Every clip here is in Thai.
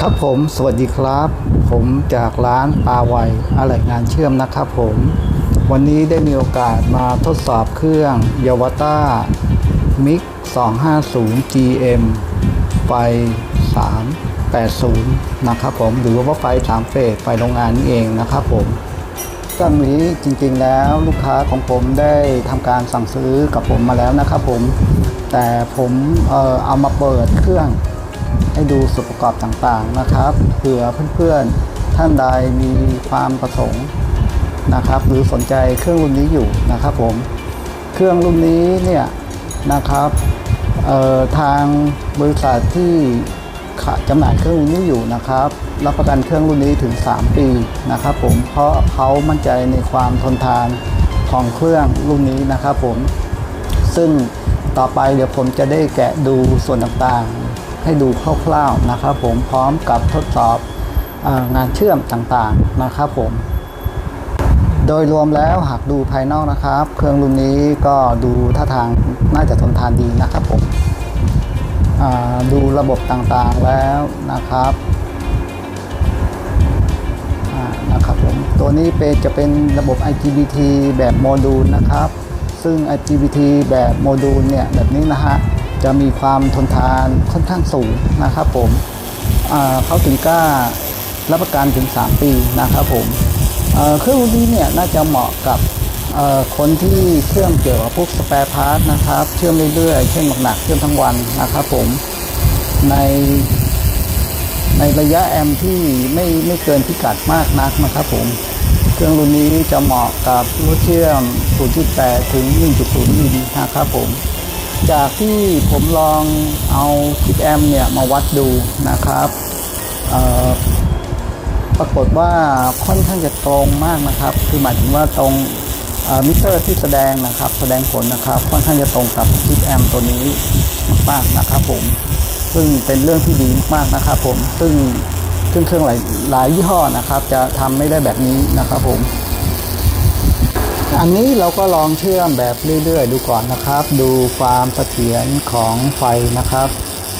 ครับผมสวัสดีครับ ผมจากร้านปลาไวอะไรงานเชื่อมนะครับผม วันนี้ได้มีโอกาสมาทดสอบเครื่องยาวต้ามิก 250 GM ไฟ 380 นะครับผมหรือว่าไฟ 3 เฟสไฟโรงงานนี่เองนะครับผมเครื่องนี้จริงๆแล้วลูกค้าของผมได้ทำการสั่งซื้อกับผมมาแล้วนะครับผมแต่ผมเอ่อเอามาเปิดเครื่อง ให้ดูส่วนประกอบต่างๆนะครับ เผื่อเพื่อนๆท่านใดมีความประสงค์นะครับ หรือสนใจเครื่องรุ่นนี้อยู่นะครับผม เครื่องรุ่นนี้เนี่ยนะครับทางบริษัทที่จำหน่ายเครื่องรุ่นนี้อยู่นะครับ รับประกันเครื่องรุ่นนี้ถึง 3 ปีนะครับ ผม เพราะเขามั่นใจในความทนทานของเครื่องรุ่นนี้นะครับผม ซึ่งต่อไปเดี๋ยวผมจะได้แกะดูส่วนต่างๆ ให้ดูคร่าวๆนะครับผมพร้อมกับทดสอบอางานเชื่อมต่างๆนะครับผม โดยรวมแล้วหากดูภายนอกนะครับ เครื่องรุ่นนี้ก็ดูท่าทางน่าจะทนทานดีนะครับผมดูระบบต่างๆแล้วนะครับนะครับผมตัวนี้เป็นจะเป็นระบบ IGBT แบบโมดูลนะครับ ซึ่ง IGBT แบบโมดูลเนี่ยแบบนี้นะฮะ จะมีความทนทานค่อนข้างสูงนะครับผมเขาถึงกล้ารับประกันถึง 3 ปีนะครับผมเครื่องรุ่นนี้เนี่ยน่าจะเหมาะกับคนที่เชื่อมเกี่ยวกับพวกสแปร์พาร์ทนะครับ เชื่อมเรื่อยๆเชื่อมหนักๆเชื่อมทั้งวันนะครับผมในในระยะแอมที่ไม่ไม่เกินพิกัดมากนักนะครับผม เครื่องรุ่นนี้จะเหมาะกับรถเชื่อม 0.8 ถึง 1.0มิลนะครับผม จากที่ผมลองเอาคิดแอมเนี่ยมาวัดดูนะครับปรากฏว่าค่อนข้างจะตรงมากนะครับ คือหมายถึงว่าตรงมิเตอร์ที่แสดงนะครับ แสดงผลนะครับ ค่อนข้างจะตรงกับคิดแอมตัวนี้มากๆนะครับผมซึ่งเป็นเรื่องที่ดีมากนะครับผมซึ่งเครื่องเครื่องหลายหลายยี่ห้อนะครับ จะทำไม่ได้แบบนี้นะครับผม อันนี้เราก็ลองเชื่อมแบบเรื่อยๆ ดูก่อนนะครับ ดูความเสถียรของไฟนะครับ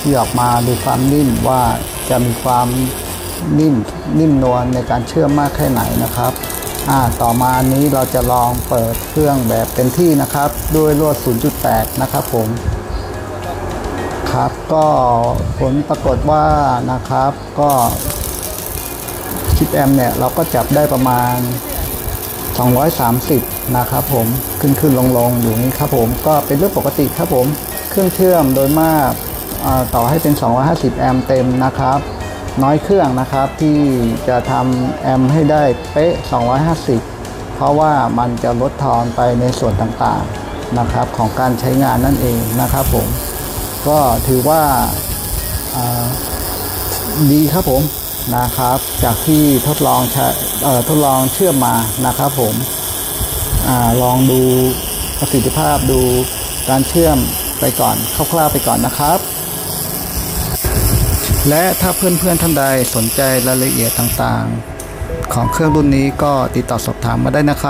ที่ออกมาดูความนิ่มว่าจะมีความนิ่มนิ่มนวลในการเชื่อมมากแค่ไหนนะครับอ่าต่อมานี้เราจะลองเปิดเครื่องแบบเต็มที่นะครับ ด้วยลวด 0.8 นะครับผมครับก็ผลปรากฏว่านะครับก็ชิปแอมเนี่ยเราก็จับได้ประมาณ 230 นะครับผมขึ้นขึ้นลงลงอยู่นี้ครับผมก็เป็นเรื่องปกติครับผม เครื่องเชื่อมโดยมากต่อให้เป็น 250 แอมป์เต็มนะครับ น้อยเครื่องนะครับที่จะทำแอมป์ให้ได้เป๊ะ 250 เพราะว่ามันจะลดทอนไปในส่วนต่างๆนะครับของการใช้งานนั่นเองนะครับผมก็ถือว่าดีครับผม นะครับ จากที่ทดลองเอ่อทดลองเชื่อมมานะครับผมอลองดูประสิทธิภาพดูการเชื่อมไปก่อนคร่าวๆไปก่อนนะครับ และถ้าเพื่อนๆท่านใดสนใจรายละเอียดต่างๆ ของเครื่องรุ่นนี้ก็ติดต่อสอบถามมาได้นะครับ